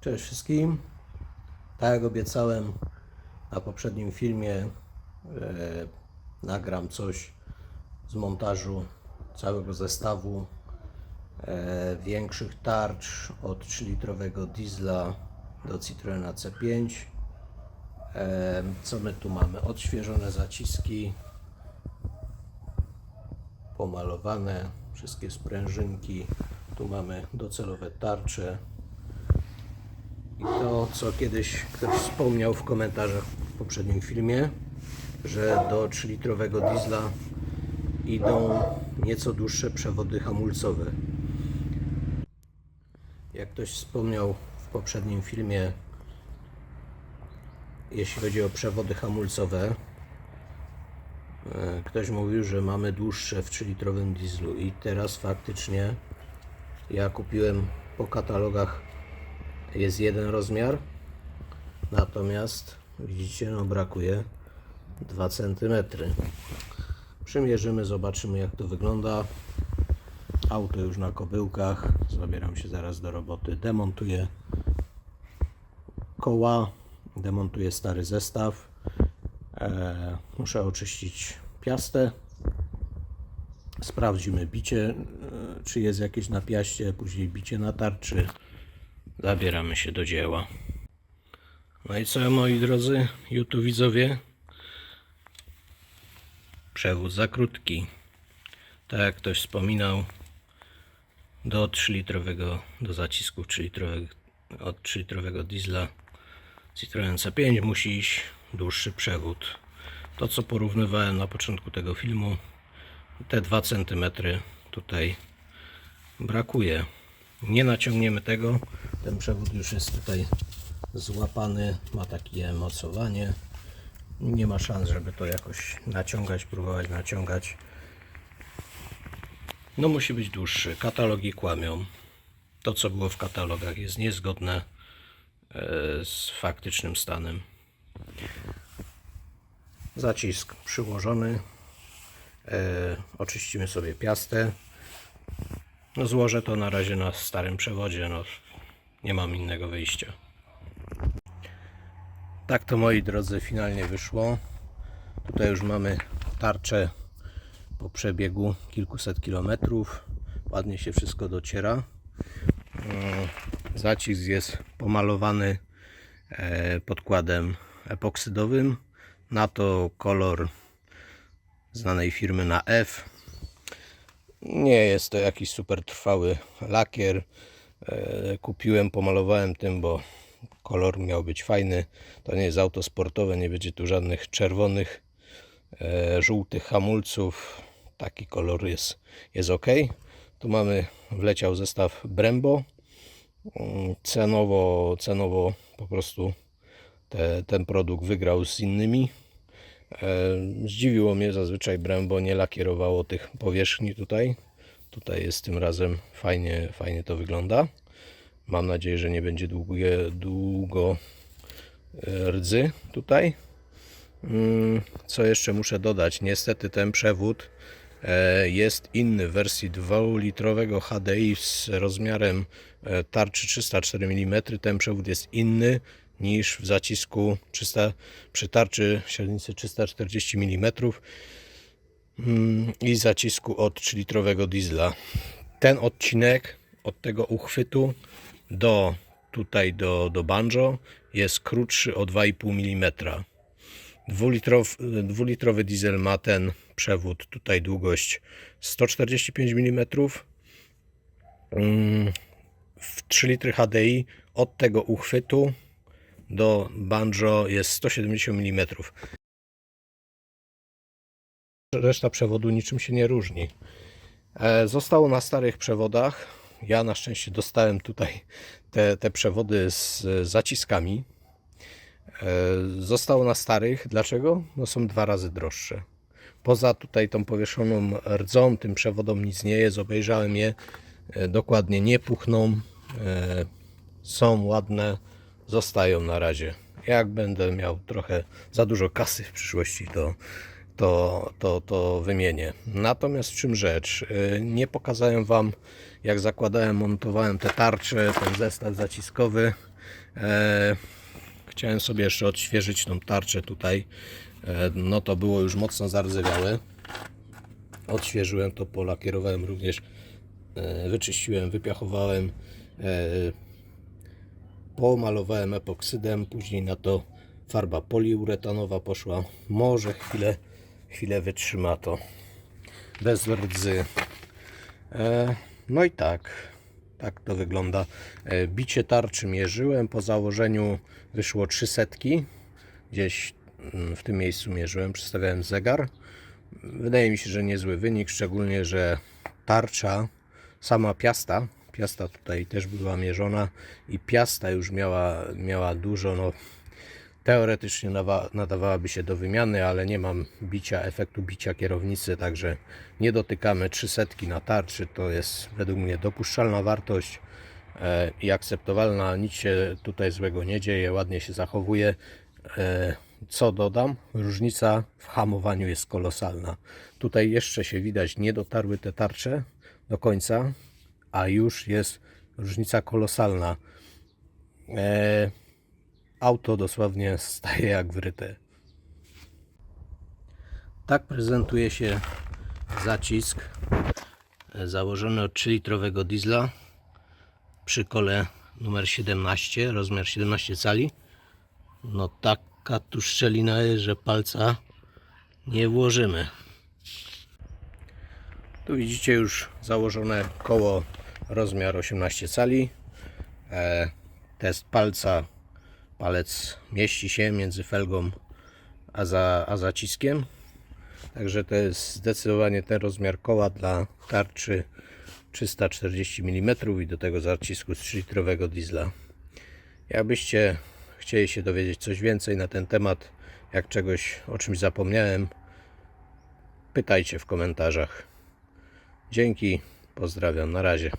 Cześć wszystkim. Tak jak obiecałem na poprzednim filmie, e, nagram coś z montażu całego zestawu e, większych tarcz od 3-litrowego diesla do Citroena C5. E, co my tu mamy? Odświeżone zaciski, pomalowane, wszystkie sprężynki. Tu mamy docelowe tarcze, i to, co kiedyś ktoś wspomniał w komentarzach w poprzednim filmie, że do 3-litrowego diesla idą nieco dłuższe przewody hamulcowe. Jak ktoś wspomniał w poprzednim filmie, jeśli chodzi o przewody hamulcowe, e, ktoś mówił, że mamy dłuższe w 3-litrowym dieslu i teraz faktycznie ja kupiłem po katalogach jest jeden rozmiar, natomiast widzicie, no brakuje 2 cm. Przymierzymy, zobaczymy jak to wygląda. Auto już na kobyłkach. Zabieram się zaraz do roboty. Demontuję koła, demontuję stary zestaw. E, muszę oczyścić piastę. Sprawdzimy bicie, e, czy jest jakieś na piaście, później bicie na tarczy. Zabieramy się do dzieła. No i co moi drodzy YouTube widzowie? Przewód za krótki. Tak jak ktoś wspominał, do 3-litrowego, do zacisków 3-litrowego, od 3-litrowego diesla Citroen C5 musi iść dłuższy przewód. To co porównywałem na początku tego filmu, te 2 cm tutaj brakuje. Nie naciągniemy tego. Ten przewód już jest tutaj złapany, ma takie mocowanie. Nie ma szans, żeby to jakoś naciągać, próbować naciągać. No musi być dłuższy. Katalogi kłamią. To co było w katalogach jest niezgodne e, z faktycznym stanem. Zacisk przyłożony. E, oczyścimy sobie piastę. No złożę to na razie na starym przewodzie, no nie mam innego wyjścia. Tak to moi drodzy finalnie wyszło. Tutaj już mamy tarczę po przebiegu kilkuset kilometrów. Ładnie się wszystko dociera. Mm, Zacisk jest pomalowany e, podkładem epoksydowym. Na to kolor znanej firmy na F nie jest to jakiś super trwały lakier. E, Kupiłem, pomalowałem tym, bo kolor miał być fajny. To nie jest auto sportowe, nie będzie tu żadnych czerwonych, e, żółtych hamulców. Taki kolor jest, jest ok. Tu mamy, wleciał zestaw Brembo. Mm, Cenowo, cenowo po prostu te, ten produkt wygrał z innymi. E, Zdziwiło mnie, zazwyczaj Brembo nie lakierowało tych powierzchni tutaj. Tutaj jest tym razem fajnie, fajnie to wygląda. Mam nadzieję, że nie będzie długie, długo e, rdzy tutaj. Mm, Co jeszcze muszę dodać? Niestety ten przewód e, jest inny w wersji 2-litrowego HDI z rozmiarem e, tarczy 304 mm. Ten przewód jest inny niż w zacisku 300, przy tarczy średnicy 340 mm mm, i zacisku od 3-litrowego diesla. Ten odcinek od tego uchwytu do tutaj do, do banjo jest krótszy o 2,5 mm. Dwulitrow, dwulitrowy diesel ma ten przewód, tutaj długość 145 mm. Mm, W 3 litry HDI od tego uchwytu do banjo jest 170 mm. Reszta przewodu niczym się nie różni. E, Zostało na starych przewodach. Ja na szczęście dostałem tutaj te, te przewody z zaciskami. E, Zostało na starych. Dlaczego? No są dwa razy droższe. Poza tutaj tą powieszoną rdzą, tym przewodom nic nie jest. Obejrzałem je e, dokładnie, nie puchną. Są ładne, zostają na razie. Jak będę miał trochę za dużo kasy w przyszłości, to, to, to, to wymienię. Natomiast w czym rzecz? Y, Nie pokazałem Wam, jak zakładałem, montowałem te tarcze, ten zestaw zaciskowy. E, chciałem sobie jeszcze odświeżyć tą tarczę tutaj. E, no to było już mocno zardzewiałe. Odświeżyłem to, polakierowałem również, e, wyczyściłem, wypiachowałem, pomalowałem epoksydem, później na to farba poliuretanowa poszła. Może chwilę, chwilę wytrzyma to bez rdzy. E, no i tak, tak to wygląda. E, bicie tarczy mierzyłem, po założeniu wyszło 300. Gdzieś mm, w tym miejscu mierzyłem, przestawiałem zegar. Wydaje mi się, że niezły wynik, szczególnie, że tarcza, sama piasta, piasta tutaj też była mierzona i piasta już miała, miała dużo, no teoretycznie nadawałaby się do wymiany, ale nie mam bicia, efektu bicia kierownicy, także nie dotykamy 300 na tarczy, to jest według mnie dopuszczalna wartość e, i akceptowalna, nic się tutaj złego nie dzieje, ładnie się zachowuje. E, co dodam? Różnica w hamowaniu jest kolosalna. Tutaj jeszcze się widać, nie dotarły te tarcze do końca, a już jest różnica kolosalna. Auto dosłownie staje jak wryte. Tak prezentuje się zacisk e, założony od 3-litrowego diesla przy kole numer 17, rozmiar 17 cali. No taka tu szczelina jest, że palca nie włożymy. Tu widzicie już założone koło rozmiar 18 cali. E, test palca. Palec mieści się między felgą a, za, a zaciskiem. Także to jest zdecydowanie ten rozmiar koła dla tarczy 340 mm i do tego zacisku z 3-litrowego diesla. Jakbyście chcieli się dowiedzieć coś więcej na ten temat, jak czegoś o czymś zapomniałem, pytajcie w komentarzach. Dzięki, pozdrawiam, na razie.